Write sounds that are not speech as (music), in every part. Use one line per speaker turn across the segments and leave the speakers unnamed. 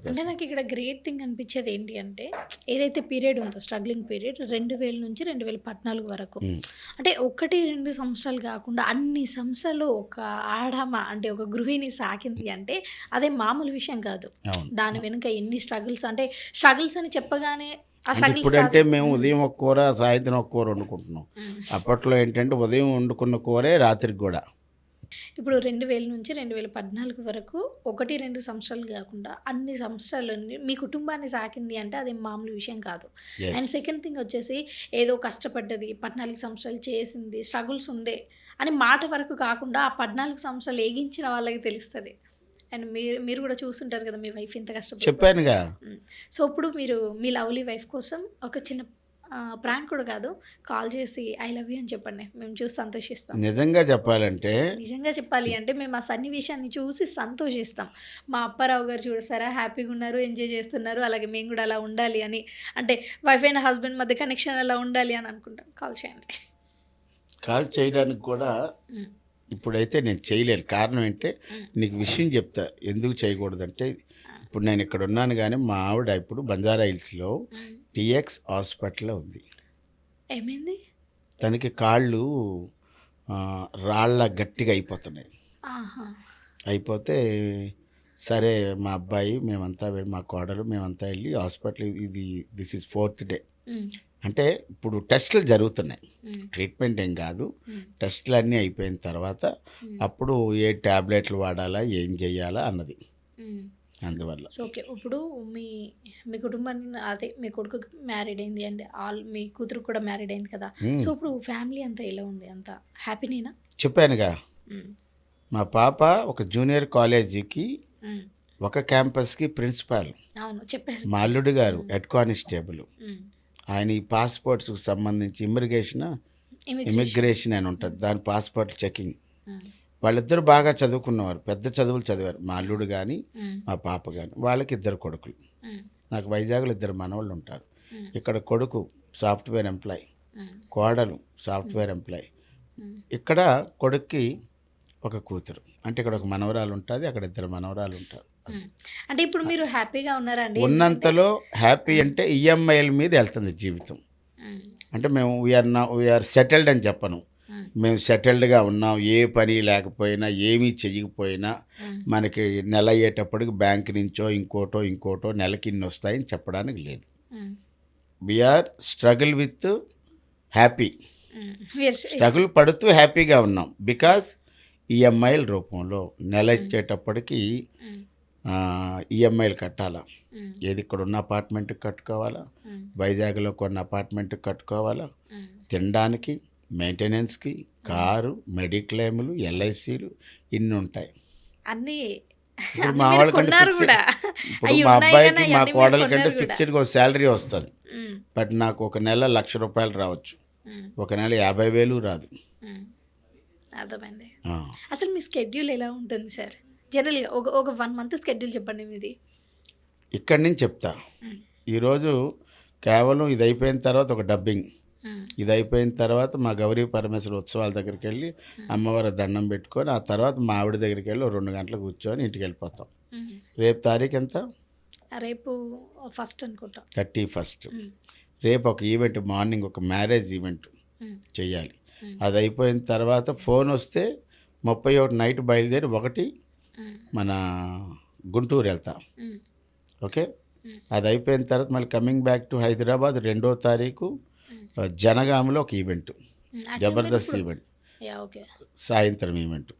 అంటే నాకు ఇక్కడ గ్రేట్ థింగ్ అనిపించేది ఏంటి అంటే ఏదైతే పీరియడ్ ఉందో స్ట్రగ్లింగ్ పీరియడ్ రెండు వేల నుంచి రెండు వేల పద్నాలుగు వరకు.
మ్మ్.
అంటే ఒకటి రెండు సంవత్సరాలు కాకుండా అన్ని సంవత్సరాలు ఒక ఆడమ అంటే ఒక గృహిణి సాకింది అంటే అదే మామూలు విషయం కాదు. దాని వెనుక ఎన్ని స్ట్రగుల్స్ అంటే స్ట్రగుల్స్ అని చెప్పగానే ఆ
అంటే
స్ట్రగుల్స్
ఇప్పుడంటే మేము ఉదయం ఒక కూర సాయంత్రం ఒక కూర వండుకుంటున్నాం. అప్పట్లో ఏంటంటే ఉదయం వండుకున్న కూరే రాత్రికి కూడా.
ఇప్పుడు రెండు వేల నుంచి రెండు వేల పద్నాలుగు వరకు ఒకటి రెండు సంవత్సరాలు కాకుండా అన్ని సంవత్సరాలు మీ కుటుంబాన్ని సాకింది అంటే అది మామూలు విషయం కాదు. అండ్ సెకండ్ థింగ్ వచ్చేసి ఏదో కష్టపడ్డది పద్నాలుగు సంవత్సరాలు చేసింది స్ట్రగుల్స్ ఉండే అని మాట వరకు కాకుండా ఆ పద్నాలుగు సంవత్సరాలు ఏగించిన వాళ్ళకి తెలుస్తుంది. అండ్ మీరు మీరు కూడా చూస్తుంటారు కదా మీ వైఫ్ ఇంత కష్టపడి
చెప్పానుగా.
సో ఇప్పుడు మీరు మీ లవ్లీ వైఫ్ కోసం ఒక చిన్న ప్రాంక్ కూడా కాదు. కాల్ చేసి ఐ లవ్ యూ అని చెప్పండి. మేము చూసి సంతోషిస్తాం.
నిజంగా చెప్పాలంటే
నిజంగా చెప్పాలి అంటే మేము ఆ సన్నివేశాన్ని చూసి సంతోషిస్తాం. మా అప్పారావు గారు చూడసారా? హ్యాపీగా ఉన్నారు ఎంజాయ్ చేస్తున్నారు. అలాగే మేము కూడా అలా ఉండాలి అని. అంటే వైఫ్ అండ్ హస్బెండ్ మధ్య కనెక్షన్ అలా ఉండాలి అని అనుకుంటాం. కాల్ చేయండి.
కాల్ చేయడానికి కూడా. ఇప్పుడైతే నేను చేయలేను. కారణం ఏంటంటే. నీకు విషయం చెప్తా. ఎందుకు చేయకూడదంటే ఇప్పుడు నేను ఇక్కడ ఉన్నాను కానీ మా ఆవిడ ఇప్పుడు బంజారా హిల్స్లో. టిఎక్స్ హాస్పిటల్లో ఉంది.
ఏమైంది?
తనకి కాళ్ళు రాళ్ళ గట్టిగా అయిపోతున్నాయి. అయిపోతే సరే మా అబ్బాయి మేమంతా మా కోడలు మేమంతా వెళ్ళి హాస్పిటల్ ఇది దిస్ ఇస్ ఫోర్త్ డే. అంటే ఇప్పుడు టెస్టులు జరుగుతున్నాయి. ట్రీట్మెంట్ ఏం కాదు. టెస్టులు అన్నీ అయిపోయిన తర్వాత అప్పుడు ఏ ట్యాబ్లెట్లు వాడాలా ఏం చేయాలా అన్నది. అందువల్ల.
So okay. ఇప్పుడు మీ మీ కుటుంబాన్ని అదే మీ కొడుకు మ్యారీడ్ అయింది అండ్ ఆల్ మీ కూతురు కూడా మ్యారీడ్ అయింది కదా. సో ఇప్పుడు ఫ్యామిలీ అంతా ఎలా ఉంది? అంత హ్యాపీనేనా?
చెప్పానుగా. మా పాప ఒక జూనియర్ కాలేజీకి ఒక క్యాంపస్కి ప్రిన్సిపాల్.
అవును చెప్పారు.
మా అల్లుడు గారు హెడ్ కానిస్టేబుల్. ఆయన ఈ పాస్పోర్ట్స్కి సంబంధించి ఇమిగ్రేషన్. ఇమిగ్రేషన్ అని ఉంటుంది. దాని పాస్పోర్ట్ చెకింగ్. వాళ్ళిద్దరు బాగా చదువుకున్నవారు పెద్ద చదువులు చదివారు మా అల్లుడు కానీ. మా పాప కానీ వాళ్ళకి ఇద్దరు కొడుకులు. నాకు వైజాగ్లో ఇద్దరు మనవాళ్ళు ఉంటారు. ఇక్కడ కొడుకు సాఫ్ట్వేర్ ఎంప్లాయ్. కోడలు సాఫ్ట్వేర్ ఎంప్లాయ్. ఇక్కడ కొడుక్కి ఒక కూతురు అంటే ఇక్కడ ఒక మనవరాలు ఉంటుంది అక్కడ ఇద్దరు మనవరాలు ఉంటారు.
అంటే ఇప్పుడు మీరు హ్యాపీగా ఉన్నారా అండి
ఉన్నంతలో హ్యాపీ అంటే ఈఎంఐల మీద వెళ్తుంది జీవితం. అంటే మేము వీఆర్ నా వీఆర్ సెటిల్డ్ అని చెప్పను
మ్మ్.
సెటిల్డ్గా ఉన్నాం ఏ పని లేకపోయినా ఏమీ చెయ్యకపోయినా
మ్మ్.
మనకి నెల అయ్యేటప్పటికి బ్యాంక్ నుంచో ఇంకోటో ఇంకోటో నెలకి ఇన్ని వస్తాయని చెప్పడానికి లేదు. We're struggle with happy. Struggle పడుతూ హ్యాపీగా ఉన్నాం బికాజ్ ఈఎంఐల రూపంలో నెల ఇచ్చేటప్పటికి. ఈఎంఐలు కట్టాలా
మ్మ్.
ఏది ఇక్కడ ఉన్న అపార్ట్మెంట్కి కట్టుకోవాలా. వైజాగ్లో కొన్ని అపార్ట్మెంట్కి కట్టుకోవాలా. తినడానికి మెయింటెనెన్స్కి కారు మెడిక్లెయిమ్లు ఎల్ఐసీలు ఇన్ని ఉంటాయి
అన్ని
ఇప్పుడు మా వాళ్ళకంటే
కూడా
ఇప్పుడు మా అబ్బాయికి మా కోడల కంటే. ఫిక్స్డ్గా ఒక శాలరీ వస్తుంది. బట్ నాకు ఒక నెల లక్ష రూపాయలు రావచ్చు. ఒక నెల యాభై వేలు రాదు.
అర్థమైంది. అసలు మీ స్కెడ్యూల్ ఎలా ఉంటుంది సార్ జనరల్గా ఒక ఒక వన్ మంత్ స్కెడ్యూల్ చెప్పండి మీది
ఇక్కడి నుంచి చెప్తా. ఈరోజు కేవలం ఇది అయిపోయిన తర్వాత ఒక డబ్బింగ్. ఇది అయిపోయిన తర్వాత మా గౌరీ పరమేశ్వర ఉత్సవాల దగ్గరికి వెళ్ళి అమ్మవారి దండం పెట్టుకొని ఆ తర్వాత మా ఆవిడ దగ్గరికి వెళ్ళి రెండు గంటలు కూర్చొని ఇంటికి వెళ్ళిపోతాం. రేపు తారీఖు ఎంత
రేపు ఫస్ట్ అనుకుంటా
థర్టీ ఫస్ట్. రేపు ఒక ఈవెంట్ మార్నింగ్ ఒక మ్యారేజ్ ఈవెంట్. చేయాలి. అది అయిపోయిన తర్వాత ఫోన్ వస్తే ముప్పై ఒకటి నైట్ బయలుదేరి ఒకటి. మన గుంటూరు వెళ్తా. ఓకే. అది అయిపోయిన తర్వాత మళ్ళీ కమింగ్ బ్యాక్ టు హైదరాబాద్ రెండో తారీఖు జనగామలో ఒక ఈవెంట్. జబర్దస్త్ ఈవెంట్. సాయంత్రం ఈవెంట్.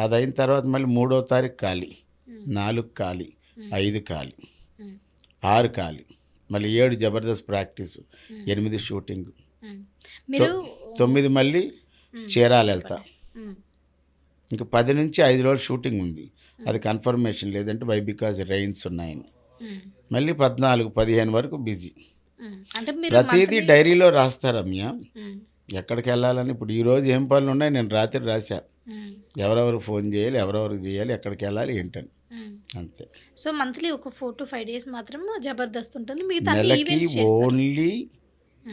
అది అయిన తర్వాత మళ్ళీ మూడో తారీఖు ఖాళీ. నాలుగు ఖాళీ. ఐదు ఖాళీ. ఆరు ఖాళీ. మళ్ళీ ఏడు జబర్దస్త్ ప్రాక్టీస్ ఎనిమిది షూటింగ్. తొమ్మిది మళ్ళీ చీరాలు వెళ్తా. ఇంకా పది నుంచి ఐదు రోజులు షూటింగ్ ఉంది. అది కన్ఫర్మేషన్ లేదంటే బై బికాజ్ రైన్స్ ఉన్నాయని. మళ్ళీ పద్నాలుగు పదిహేను వరకు బిజీ.
అంటే
ప్రతిదీ డైరీలో రాస్తారు రమ్య.
మ్మ్.
ఎక్కడికి వెళ్ళాలని ఇప్పుడు ఈరోజు ఏం పనులు ఉన్నాయి? నేను రాత్రి రాశా. ఎవరెవరు ఫోన్ చేయాలి ఎవరెవరికి చేయాలి ఎక్కడికి వెళ్ళాలి ఏంటని. అంతే.
సో మంత్లీ ఒక ఫోర్ టు ఫైవ్ డేస్ మాత్రం జబర్దస్త్ ఉంటుంది. మిగతా
నెలకి ఓన్లీ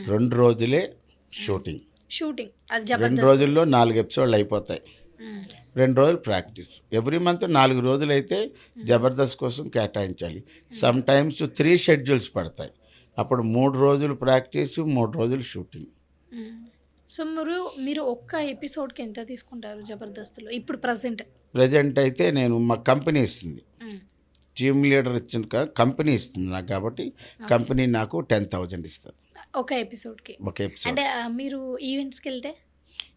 రెండు రోజులే షూటింగ్.
షూటింగ్. అది
రెండు రోజుల్లో నాలుగు ఎపిసోడ్లు అయిపోతాయి. రెండు రోజులు ప్రాక్టీస్. ఎవ్రీ మంత్ నాలుగు రోజులు అయితే జబర్దస్త్ కోసం కేటాయించాలి. సమ్ టైమ్స్ త్రీ షెడ్యూల్స్ పడతాయి. అప్పుడు మూడు రోజులు ప్రాక్టీస్ మూడు రోజులు షూటింగ్.
సో మీరు మీరు ఒక్క ఎపిసోడ్కి ఎంత తీసుకుంటారు జబర్దస్త్లో? ఇప్పుడు ప్రజెంట్.
ప్రజెంట్ అయితే నేను మా కంపెనీ ఇస్తుంది. టీమ్ లీడర్ ఇచ్చిన కంపెనీ ఇస్తుంది నాకు కాబట్టి కంపెనీ నాకు టెన్ థౌజండ్ ఇస్తుంది.
ఒక ఎపిసోడ్కి.
ఒక ఎపిసోడ్.
అంటే మీరు ఈవెంట్స్కి వెళ్తే?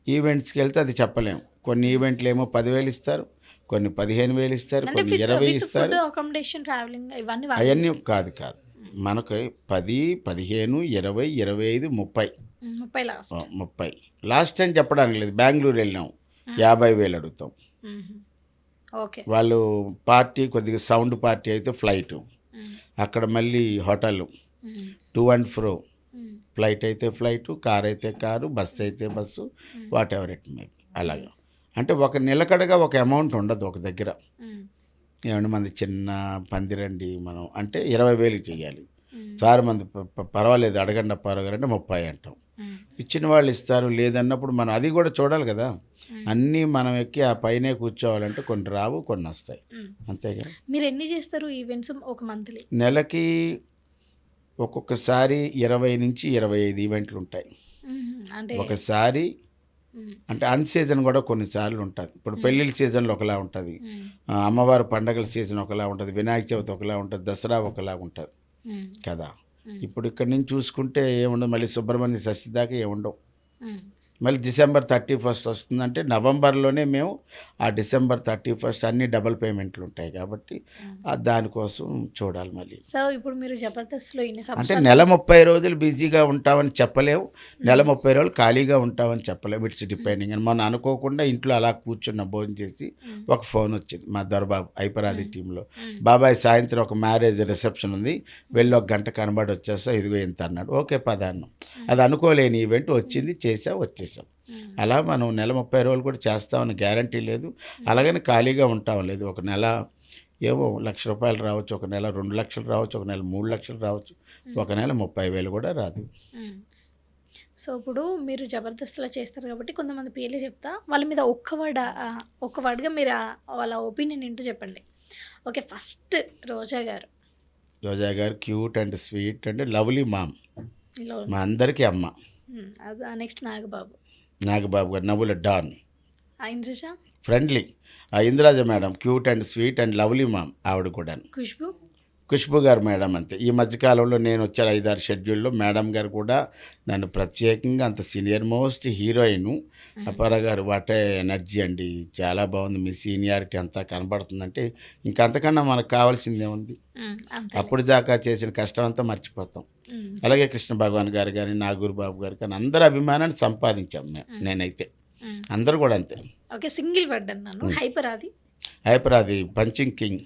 ఈవెంట్స్కి వెళ్తే అది చెప్పలేము కొన్ని ఈవెంట్లు ఏమో పదివేలు ఇస్తారు కొన్ని పదిహేను వేలు ఇస్తారు కొన్ని ఇరవై ఇస్తారు.
ఫుడ్ అకామిడేషన్ ట్రావెలింగ్ ఇవన్నీ వాళ్ళే
అవన్నీ కాదు కాదు. మనకు పది పదిహేను ఇరవై ఇరవై ఐదు ముప్పై.
ముప్పై లాస్ట్.
ముప్పై. లాస్ట్ టైం చెప్పడానికి లేదు. బెంగళూరు వెళ్ళినాం. యాభై వేలు అడుగుతాం.
ఓకే.
వాళ్ళు పార్టీ కొద్దిగా సౌండ్ పార్టీ అయితే ఫ్లైట్. అక్కడ మళ్ళీ hotel. To and fro. Flight అయితే ఫ్లైట్ కార్ అయితే కారు బస్సు అయితే bus whatever it may అలాగా. అంటే ఒక నిలకడగా ఒక అమౌంట్ ఉండదు ఒక దగ్గర. ఏమంటే మంది చిన్న పందిరండి మనం అంటే ఇరవై వేలు చేయాలి చాలా మంది పర్వాలేదు అడగండి పర్వాలేదు అంటే ముప్పై అంటాం. ఇచ్చిన వాళ్ళు ఇస్తారు లేదన్నప్పుడు మనం అది కూడా చూడాలి కదా. అన్నీ మనం ఎక్కి ఆ పైనే కూర్చోవాలంటే కొన్ని రావు కొన్ని వస్తాయి. అంతేగా
మీరు ఎన్ని చేస్తారు ఈవెంట్స్ ఒక మంత్లీ?
నెలకి ఒక్కొక్కసారి ఇరవై నుంచి ఇరవై ఐదు ఈవెంట్లు ఉంటాయి. ఒకసారి. అంటే అన్ సీజన్ కూడా కొన్నిసార్లు ఉంటుంది. ఇప్పుడు పెళ్ళిళ్ళ సీజన్లో ఒకలా ఉంటుంది. అమ్మవారి పండగల సీజన్ ఒకలా ఉంటుంది. వినాయక చవితి ఒకలా ఉంటుంది. దసరా ఒకలా ఉంటుంది. కదా. ఇప్పుడు ఇక్కడి నుంచి చూసుకుంటే ఏముండదు. మళ్ళీ సుబ్రహ్మణ్య షష్ఠి దాకా ఏముండవు. మళ్ళీ డిసెంబర్ థర్టీ ఫస్ట్ వస్తుందంటే నవంబర్లోనే మేము ఆ డిసెంబర్ థర్టీ ఫస్ట్ అన్ని డబుల్ పేమెంట్లు ఉంటాయి కాబట్టి దానికోసం చూడాలి మళ్ళీ.
సో ఇప్పుడు మీరు జబర్దస్త్లో
అంటే నెల ముప్పై రోజులు బిజీగా ఉంటామని చెప్పలేము నెల ముప్పై రోజులు ఖాళీగా ఉంటామని చెప్పలేము ఇట్స్ డిపెండింగ్. అని మనం అనుకోకుండా ఇంట్లో అలా కూర్చున్న భోజనం చేసి. ఒక ఫోన్ వచ్చింది మా దొరబాబు ఐపరాది టీంలో. బాబాయ్ సాయంత్రం ఒక మ్యారేజ్ రిసెప్షన్ ఉంది. వెళ్ళి ఒక గంట కనబడి వచ్చేస్తా ఇదిగో ఇంత అన్నాడు. ఓకే పదాన్నం అది అనుకోలేని ఈవెంట్ వచ్చింది చేసా వచ్చేసాం. అలా మనం నెల ముప్పై రోజులు కూడా చేస్తామని గ్యారంటీ లేదు. అలాగని ఖాళీగా ఉంటాం లేదు. ఒక నెల ఏమో లక్ష రూపాయలు రావచ్చు ఒక నెల రెండు లక్షలు రావచ్చు ఒక నెల మూడు లక్షలు రావచ్చు ఒక నెల ముప్పై వేలు కూడా రాదు.
సో ఇప్పుడు మీరు జబర్దస్త్లో చేస్తారు కాబట్టి కొంతమంది పేర్లు చెప్తా. వాళ్ళ మీద ఒక్క వర్డ్ ఒక్క వర్డ్గా మీరు వాళ్ళ ఒపీనియన్ ఏంటో చెప్పండి. ఓకే ఫస్ట్ రోజా గారు.
రోజా గారు cute and sweet and lovely mom. మా అందరికీ అమ్మ.
నెక్స్ట్ నాగబాబు.
నాగబాబు గారు నవ్వుల డాన్. ఫ్రెండ్లీ. ఆ Indraja madam cute and sweet and lovely mom ఆవిడ కూడా
ఖుష్బు?
ఖుష్బు గారు మేడం అంతే. ఈ మధ్యకాలంలో నేను వచ్చాను ఐదారు షెడ్యూల్లో. మేడం గారు కూడా నన్ను ప్రత్యేకంగా అంత సీనియర్ మోస్ట్ హీరోయిన్. అపార గారు వాటే ఎనర్జీ అండి. చాలా బాగుంది. మీ సీనియారిటీ అంతా కనబడుతుందంటే ఇంకంతకన్నా మనకు కావాల్సిందే ఉంది అప్పుడు దాకా చేసిన కష్టం అంతా మర్చిపోతాం. అలాగే కృష్ణ భగవాన్ గారు కానీ నాగూర్ బాబు గారు కానీ అందరు అభిమానాన్ని సంపాదించాం మేము. నేనైతే. అందరూ కూడా అంతే.
ఓకే సింగిల్ వర్డ్ అన్నాను. హైపర్ అది
Hyper Aadi punching king.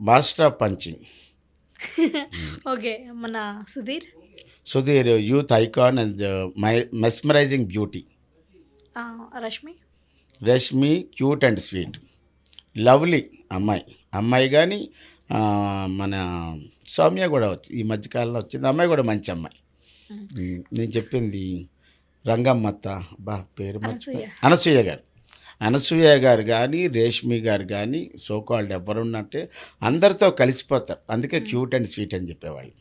Master of punching. (laughs)
Okay మన Sudhir?
Sudhir youth icon and my mesmerising beauty.
Rashmi?
Rashmi cute and sweet. Lovely అమ్మాయి. అమ్మాయి కానీ మన సౌమ్య కూడా వచ్చి ఈ మధ్యకాలంలో వచ్చింది. అమ్మాయి కూడా మంచి అమ్మాయి. నేను చెప్పింది రంగమ్మత్త. బా పేరు. అనసూయ గారు. అనసూయ గారు కానీ రేష్మి గారు కానీ సోకాల్డ్ ఎవరున్నట్టే అందరితో కలిసిపోతారు. అందుకే క్యూట్ అండ్ స్వీట్ అని చెప్పేవాళ్ళు.